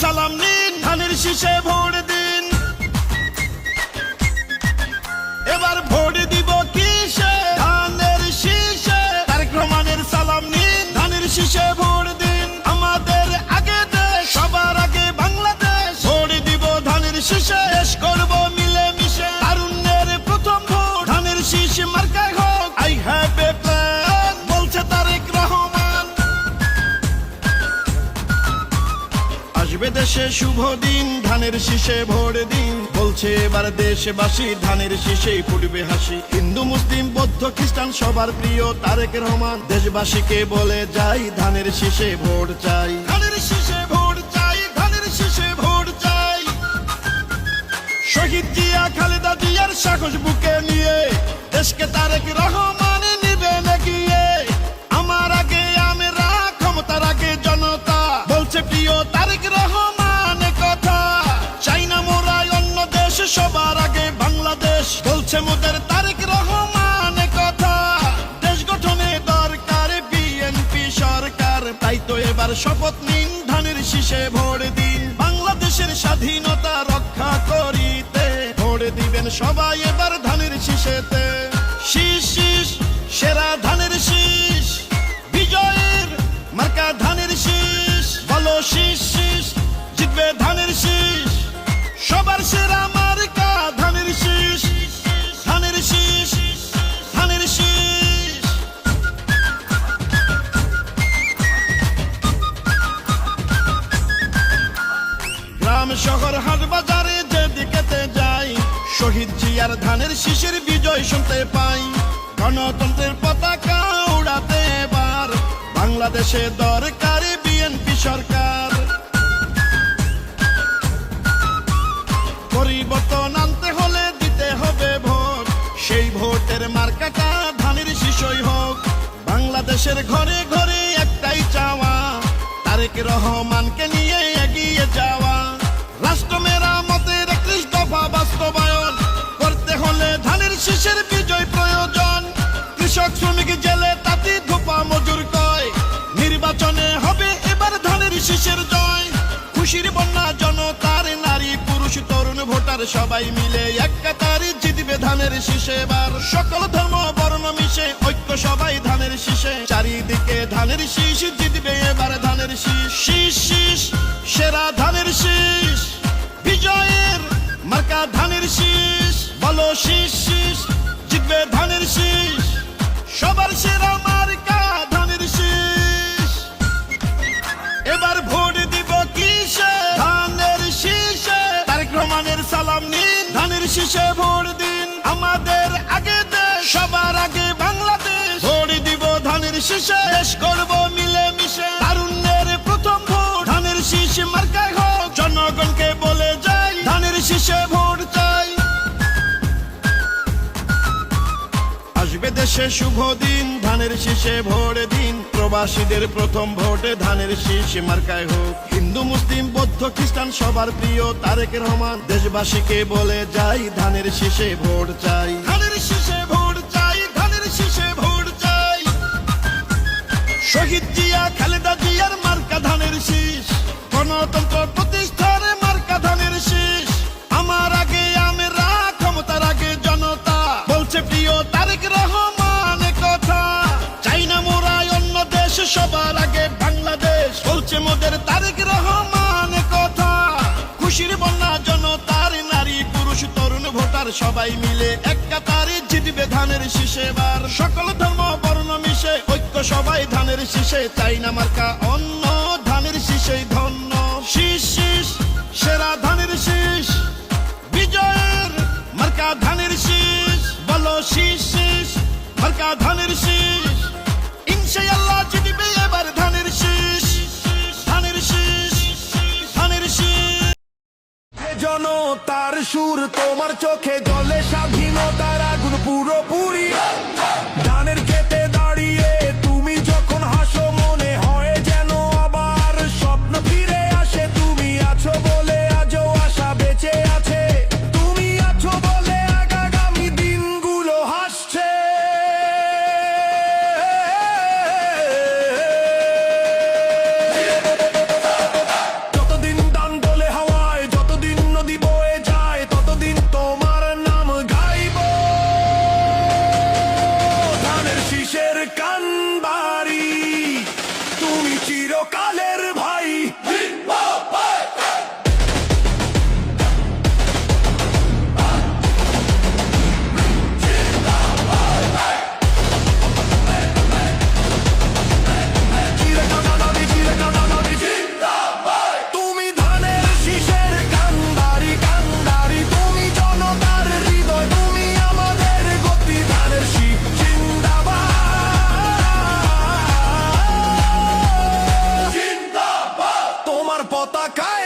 সালাম নিন। ধানের শীষে ভোট দিন। দেশে শুভ দিন ধানের শীষে ভোট দিন। বলছে এবার দেশবাসী ধানের শীষেই ফুটবে হাসি। হিন্দু মুসলিম বৌদ্ধ খ্রিস্টান সবার প্রিয় তারেক রহমান। দেশবাসীকে বলে যাই ধানের শীষে ভোট চাই। ধানের শীষে ভোট চাই ধানের শীষে ভোট চাই। শহীদ জিয়া খালেদা জিয়ার সাহস বুকে নিয়ে দেশকে তারেক রহমান নিবে গিয়ে আমার আগে আমরা ক্ষমতার আগে জনতা বলছে প্রিয় তারেক রহমান। এবার শপথ নিন ধানের শীষে, ভোট দিন বাংলাদেশের স্বাধীনতা রক্ষা করিতে। ভোট দিবেন সবাই এবার ধানের শীষেতে। শীষ শীষ, সেরা ধানের জিয়ার ধানের শিশির বিজয় শুনতে পাই। গণতন্ত্রের পতাকা উড়াতে এবার বাংলাদেশে দরকার বিএনপি সরকার। পরিবর্তন আনতে হলে দিতে হবে ভোট। সেই ভোটের মার্কাটা ধানের শিশই হোক। বাংলাদেশের ঘরে ঘরে একটাই চাওয়া। তারেক রহমানকে নিয়ে এগিয়ে যাওয়া। শীষের বিজয় প্রয়োজন। কৃষক, শ্রমিক, জেলে তাঁতি, ধোপা, মজুর কয়। নির্বাচনে হবে এবার ধানের শীষের জয়। খুশির বন্যা, জনতার নারী, পুরুষ, তরুণ, ভোটার সবাই মিলে এক কাতারে জিতবে ধানের শীষে এবার। সকল ধর্ম, বর্ণ মিশে ঐক্য সবাই ধানের শীষে। চারিদিকে ধানের শীষ জিতবে এবার ধানের শীষ। শীষ শীষ, সেরা ধানের শীষ। বিজয়ের মার্কা ধানের শীষ। বলো শীষ। শীষ ধানের শীষ। সবার সেরা মার্কা ধানের শীষ। এবার ভোট দিব কিসে? ধানের শীষে। তারেক রহমানের সালাম নিন। ধানের শীষে ভোট দিন আমাদের আগে সবার আগে বাংলাদেশ। ভোট দিব ধানের শীষে। শেষ করব আসবে দেশে শুভ দিন, ধানের শীষে ভোট দিন। প্রবাসীদের প্রথম ভোটে ধানের শীষ মার্কায় হোক। হিন্দু, মুসলিম, বৌদ্ধ, খ্রিস্টান সবার প্রিয় তারেক রহমান। দেশবাসীকে বলে যাই ধানের শীষে ভোট চাই। ধানের শীষে ভোট চাই, ধানের শীষে ভোট চাই। শহীদ জিয়া, খালেদা জিয়ার মার্কা ধানের শীষ। সবাই মিলে এক কাতারে জিতবে ধানের শীষে বার সকল ধর্ম বর্ণ মিশে ঐক্য সবাই ধানের শীষে, তাই না মার্কা? অন্য জনতার সুর তোমার চোখে জলে স্বাধীনতার আগুন পুরোপুরি। la.